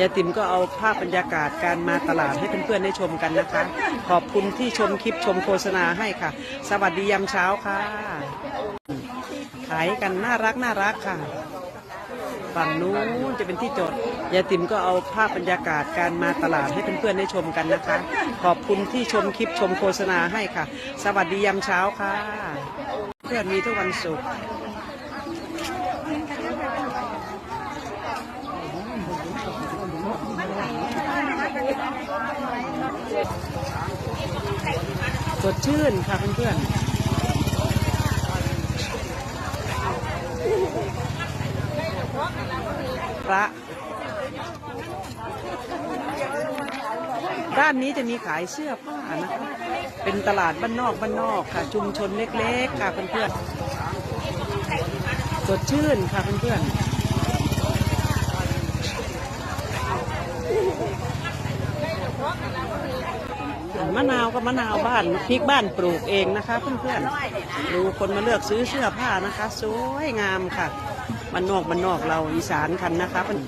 ยายติ๋มก็เอาภาพบรรยากาศการมาตลาดให้เพื่อนๆได้ชมกันนะคะ ขอบคุณที่ชมคลิปชมโฆษณาให้ค่ะ สวัสดียามเช้าค่ะ ขายกันน่ารักน่ารักค่ะ ฝั่งนู้นจะเป็นที่จอดยายติ๋มก็เอาภาพบรรยากาศการมาตลาดให้เพื่อนๆได้ชมกันนะคะ ขอบคุณที่ชมคลิปชมโฆษณาให้ค่ะ สวัสดียามเช้าค่ะ เพื่อนมีทุกวันศุกร์ สดชื่นค่ะเพื่อนๆพระด้านนี้จะมีขายเสื้อผ้านะคะ เป็นตลาดบ้านนอกบ้านนอกค่ะ ชุมชนเล็กๆค่ะเพื่อนๆสดชื่นค่ะเพื่อนๆ นาวก็มะนาวบ้านพริกบ้านปลูกเองนะคะเพื่อนๆดูคนมาเลือกซื้อเสื้อผ้านะคะ สวยงามค่ะมันนอกมันนอกเราอีสานกันนะคะเพิ่น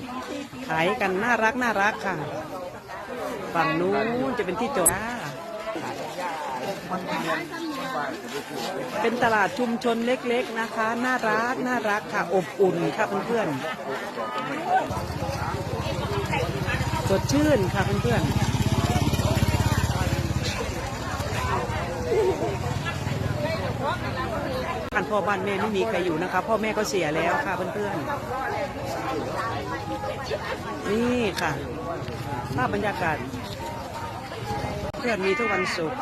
ขายกันน่ารักน่ารักค่ะ ฝั่งนู้นจะเป็นที่จอดเป็นตลาดชุมชนเล็กๆนะคะ น่ารักน่ารักค่ะ อบอุ่นค่ะเพื่อนๆสดชื่นค่ะเพื่อนๆ บ้านพ่อบ้านแม่ไม่มีใครอยู่นะคะ พ่อแม่ก็เสียแล้วค่ะเพื่อนๆ นี่ค่ะภาพบรรยากาศ เพื่อนมีทุกวันศุกร์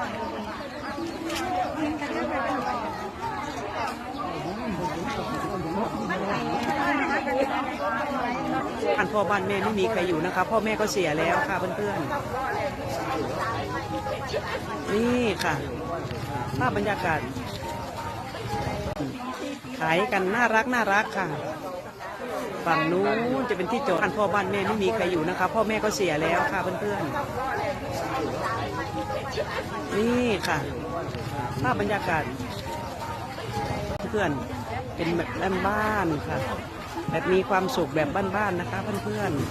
บ้านพ่อบ้านแม่ไม่มีใครอยู่นะคะ พ่อแม่ก็เสียแล้วค่ะเพื่อนๆ นี่ค่ะภาพบรรยากาศ ขายกันน่ารักน่ารักค่ะ ฝั่งนู้นจะเป็นที่จอดบ้านพ่อบ้านแม่ไม่มีใครอยู่นะคะ พ่อแม่ก็เสียแล้วค่ะเพื่อนๆ นี่ค่ะภาพบรรยากาศ เพื่อนๆเป็นแบบบ้านๆค่ะ แบบมีความสุขแบบบ้านๆนะคะ เพื่อนๆ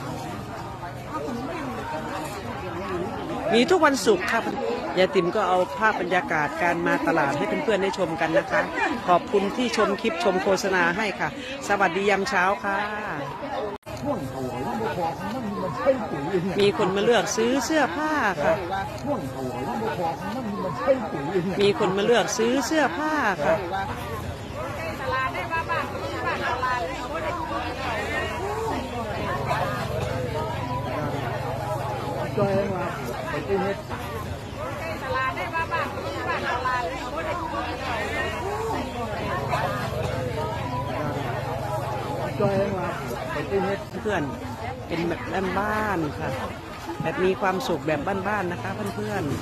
มีทุกวันศุกร์ค่ะ ยายติ๋มก็เอาภาพบรรยากาศการมาตลาดให้เพื่อนๆได้ชมกันนะคะ ขอบคุณที่ชมคลิปชมโฆษณาให้ค่ะ สวัสดียามเช้าค่ะ มีคนมาเลือกซื้อเสื้อผ้าค่ะ มีคนมาเลือกซื้อเสื้อผ้าค่ะจอยมาไปกิน เฮ็ดจอยมาไปกินเฮ็ดเพื่อนเป็นแบบบ้านๆค่ะ แบบมีความสุขแบบบ้านๆนะคะเพื่อนๆ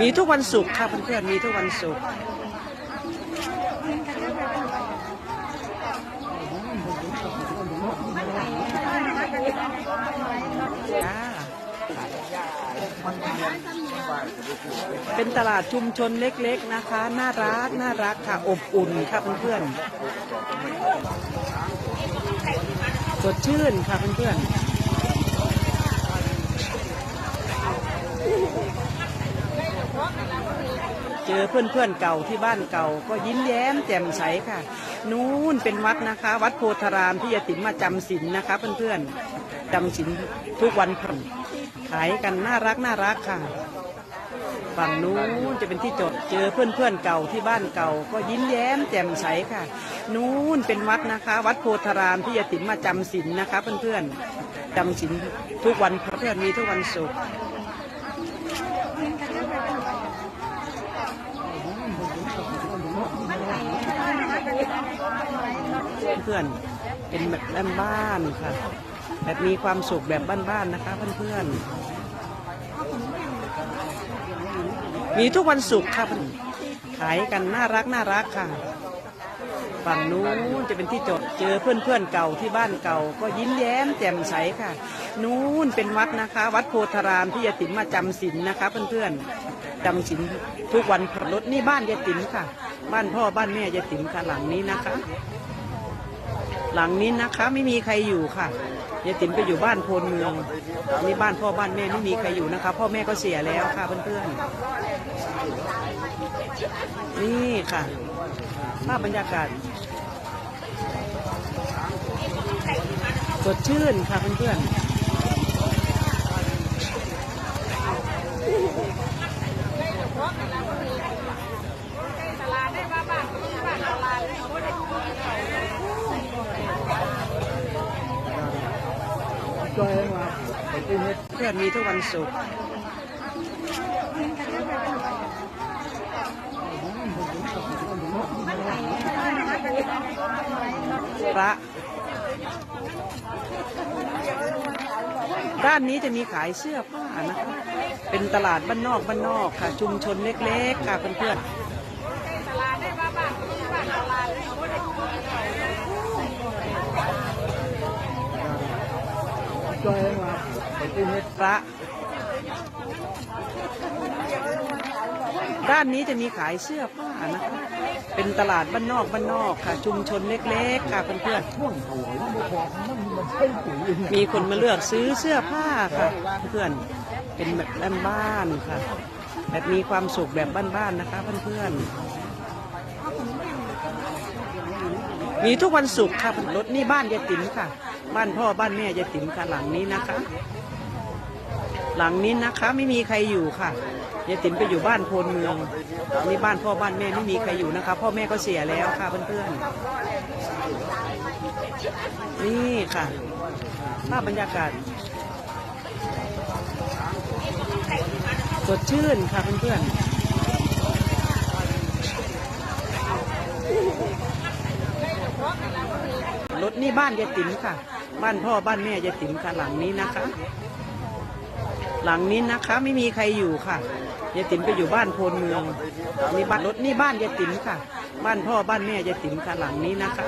มีทุกวันศุกร์ค่ะเพื่อนๆมีทุกวันศุกร์จ้า เป็นตลาดชุมชนเล็กๆนะคะ น่ารักน่ารักค่ะ อบอุ่นค่ะเพื่อนๆสดชื่นค่ะเพื่อนๆเจอเพื่อนๆเก่าที่บ้านเก่าก็ยิ้มแย้มแจ่มใสค่ะ นู้นเป็นวัดนะคะ วัดโพธารามที่ยติมมาจำศีลนะคะ เพื่อนๆจำศีลทุกวันพระขายกันน่ารักน่ารักค่ะ ฝั่งนู้นจะเป็นที่จอดเจอเพื่อนๆเก่าที่บ้านเก่า ก็ยิ้มแย้มแจ่มใสค่ะ นู้นเป็นวัดนะคะ วัดโพธารามที่ยาติ๋มมาจำศีลนะคะ เพื่อนๆจำศีลทุกวันพระเพื่อนมีทุกวันศุกร์เพื่อนเป็นแบบบ้านๆค่ะแบบมีความสุขแบบบ้านๆนะคะ เพื่อนๆ มีทุกวันศุกร์ค่ะขายกันน่ารักน่ารักค่ะ ฝั่งนู้นจะเป็นที่จอดเจอเพื่อนๆเก่าที่บ้านเก่า ก็ยิ้มแย้มแจ่มใสค่ะ นู้นเป็นวัดนะคะ วัดโพธารามที่ยายติ๋มมาจำศีลนะคะ เพื่อนๆจำศีลทุกวันพระรถนี่บ้านยายติ๋มค่ะ บ้านพ่อบ้านแม่ยายติ๋มค่ะหลังนี้นะคะ หลังนี้นะคะ ไม่มีใครอยู่ค่ะยายติ๋มไปอยู่บ้านโพนเมืองนี่บ้านพ่อบ้านแม่ไม่มีใครอยู่นะคะ พ่อแม่ก็เสียแล้วค่ะเพื่อนๆนี่ค่ะภาพบรรยากาศสดชื่นค่ะเพื่อนๆ จอยมาไปที่เฮ็ด เพื่อนมีทุกวันศุกร์พระด้านนี้จะมีขายเสื้อผ้านะคะเป็นตลาดบ้านนอกบ้านนอกค่ะ ชุมชนเล็กๆค่ะเพื่อนๆ ปูเฮ็ดพระ ด้านนี้จะมีขายเสื้อผ้านะคะ เป็นตลาดบ้านนอกบ้านนอกค่ะ ชุมชนเล็กๆค่ะเพื่อนๆ มีคนมาเลือกซื้อเสื้อผ้าค่ะ เพื่อนๆ เป็นแบบบ้านๆค่ะ แบบมีความสุขแบบบ้านๆนะคะ เพื่อนๆ มีทุกวันศุกร์ค่ะรถนี่บ้านยายติ๋มค่ะ บ้านพ่อบ้านแม่ยายติ๋มค่ะหลังนี้นะคะ หลังนี้นะคะ ไม่มีใครอยู่ค่ะยายติ๋มไปอยู่บ้านโพนเมืองนี่บ้านพ่อบ้านแม่ไม่มีใครอยู่นะคะ พ่อแม่ก็เสียแล้วค่ะเพื่อนๆนี่ค่ะภาพบรรยากาศสดชื่นค่ะเพื่อนๆรถนี่บ้านยายติ๋มค่ะ บ้านพ่อบ้านแม่ยายติ๋มค่ะหลังนี้นะคะ หลังนี้นะคะ ไม่มีใครอยู่ค่ะยายติ๋มไปอยู่บ้านโพนเมืองนี่บ้านรถนี่บ้านยายติ๋มค่ะ บ้านพ่อบ้านแม่ยายติ๋มค่ะหลังนี้นะคะ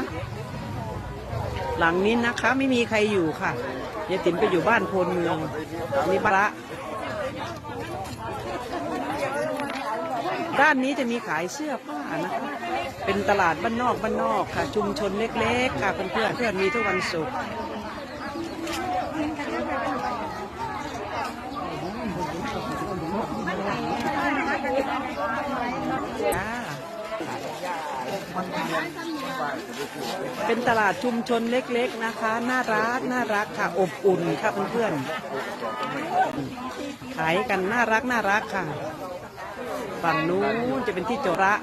หลังนี้นะคะ ไม่มีใครอยู่ค่ะยายติ๋มไปอยู่บ้านโพนเมืองนี่บ้านละด้านนี้จะมีขายเสื้อผ้านะคะ เป็นตลาดบ้านนอกบ้านนอกค่ะ ชุมชนเล็กๆค่ะเพื่อนๆเพื่อนมีทุกวันศุกร์ เป็นตลาดชุมชนเล็กๆนะคะ น่ารักน่ารักค่ะ อบอุ่นค่ะเพื่อนๆขายกันน่ารักน่ารักค่ะฝั่งนู้นจะเป็นที่โจระ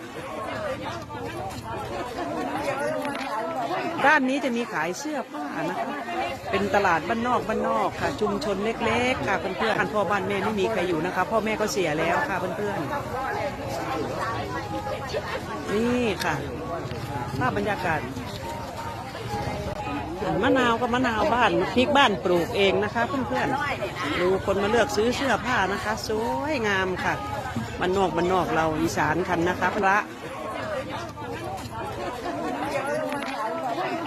ด้านนี้จะมีขายเสื้อผ้านะคะ เป็นตลาดบ้านนอกบ้านนอกค่ะ ชุมชนเล็ก ๆ ค่ะเพื่อนๆบ้านพ่อบ้านแม่ไม่มีใครอยู่นะคะ พ่อแม่ก็เสียแล้วค่ะเพื่อนๆนี่ค่ะภาพบรรยากาศมะนาวก็มะนาวบ้านพริกบ้านปลูกเองนะคะ เพื่อนๆดูคนมาเลือกซื้อเสื้อผ้านะคะ สวยงามค่ะบ้านนอกบ้านนอกเราอีสานกันนะคะพระ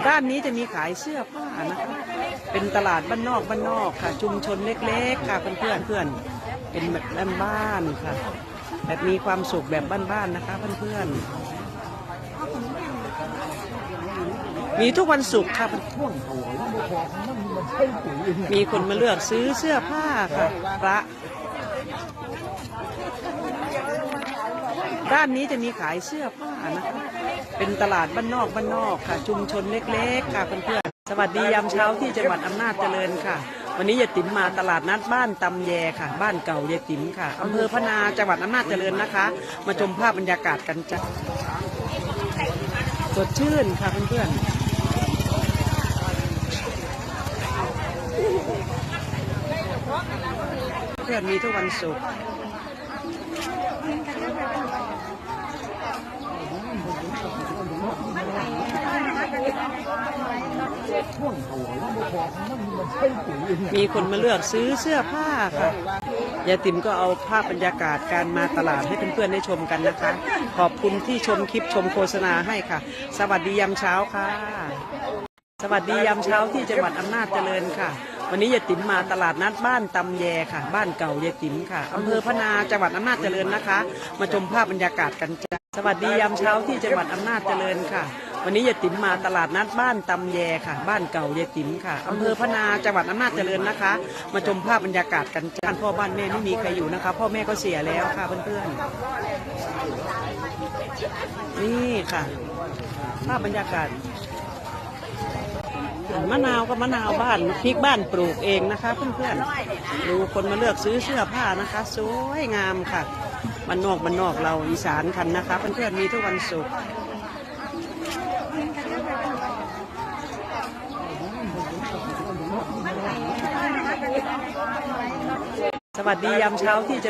ด้านนี้จะมีขายเสื้อผ้านะคะ เป็นตลาดบ้านนอกบ้านนอกค่ะ ชุมชนเล็กๆ ค่ะเพื่อนๆเพื่อนเป็นแบบบ้านๆค่ะ แบบมีความสุขแบบบ้านๆนะคะเพื่อนๆมีทุกวันศุกร์ค่ะช่วงเขาแล้วบ่พอมันมันใช่ปุ๋ยมีคนมาเลือกซื้อเสื้อผ้าค่ะพระด้านนี้จะมีขายเสื้อผ้านะคะ เป็นตลาดบ้านนอกบ้านนอกค่ะ ชุมชนเล็กๆค่ะเพื่อน สวัสดียามเช้าที่จังหวัดอำนาจเจริญค่ะ วันนี้ยายติ๋มมาตลาดนัดบ้านตำแยค่ะ บ้านเก่ายายติ๋มค่ะอำเภอพนาจังหวัดอำนาจเจริญนะคะ มาชมภาพบรรยากาศกันจ้ะสดชื่นค่ะเพื่อนๆเพื่อนมีทุกวันศุกร์ มีคนมาเลือกซื้อเสื้อผ้าค่ะยายติ๋มก็เอาภาพบรรยากาศการมาตลาดให้เพื่อนๆได้ชมกันนะคะ ขอบคุณที่ชมคลิปชมโฆษณาให้ค่ะ สวัสดียามเช้าค่ะ สวัสดียามเช้าที่จังหวัดอำนาจเจริญค่ะ วันนี้ยายติ๋มมาตลาดนัดบ้านตำแยค่ะ บ้านเก่ายายติ๋มค่ะอำเภอพนาจังหวัดอำนาจเจริญนะคะ มาชมภาพบรรยากาศกันจ้ะสวัสดียามเช้าที่จังหวัดอำนาจเจริญค่ะ วันนี้ยายติ๋มมาตลาดนัดบ้านตำแยค่ะ บ้านเก่ายายติ๋มค่ะอำเภอพะนาจังหวัดอำนาจเจริญนะคะ มาชมภาพบรรยากาศกันบ้านพ่อบ้านแม่ไม่มีใครอยู่นะคะ พ่อแม่ก็เสียแล้วค่ะเพื่อนๆนี่ค่ะ ภาพบรรยากาศมะนาวก็มะนาวบ้านพริกบ้านปลูกเองนะคะ เพื่อนๆดูคนมาเลือกซื้อเสื้อผ้านะคะ สวยงามค่ะมันนอกมันนอกเราอีสานกันนะคะ เพื่อนๆมีทุกวันศุกร์ สวัสดียามเช้าที่จะ